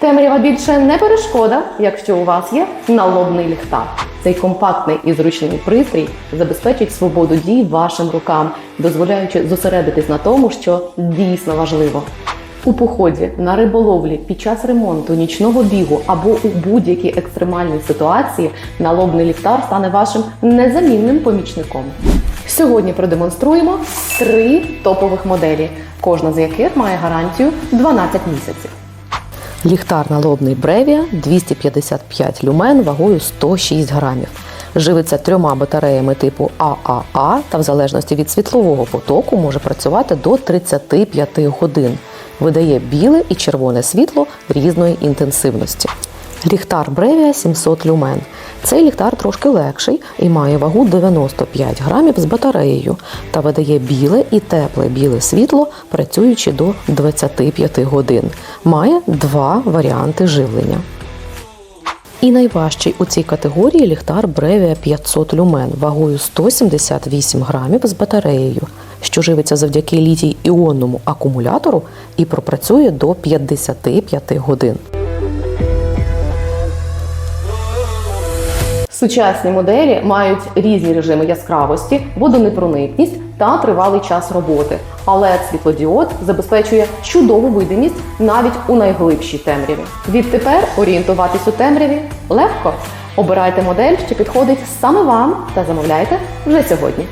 Темрява більше не перешкода, якщо у вас є налобний ліхтар. Цей компактний і зручний пристрій забезпечить свободу дій вашим рукам, дозволяючи зосередитись на тому, що дійсно важливо. У поході на риболовлі під час ремонту, нічного бігу або у будь-якій екстремальній ситуації налобний ліхтар стане вашим незамінним помічником. Сьогодні продемонструємо три топових моделі, кожна з яких має гарантію 12 місяців. Ліхтар налобний Бревія 255 люмен вагою 106 грамів. Живиться трьома батареями типу ААА та в залежності від світлового потоку може працювати до 35 годин. Видає біле і червоне світло різної інтенсивності. Ліхтар Бревія 700 люмен. Цей ліхтар трошки легший і має вагу 95 грамів з батареєю та видає біле і тепле біле світло, працюючи до 25 годин. Має два варіанти живлення. І найважчий у цій категорії ліхтар Brevia 500 люмен вагою 178 грамів з батареєю, що живиться завдяки літій іонному акумулятору і пропрацює до 55 годин. Сучасні моделі мають різні режими яскравості, водонепроникність та тривалий час роботи. Але світлодіод забезпечує чудову видимість навіть у найглибшій темряві. Відтепер орієнтуватись у темряві легко. Обирайте модель, що підходить саме вам, та замовляйте вже сьогодні.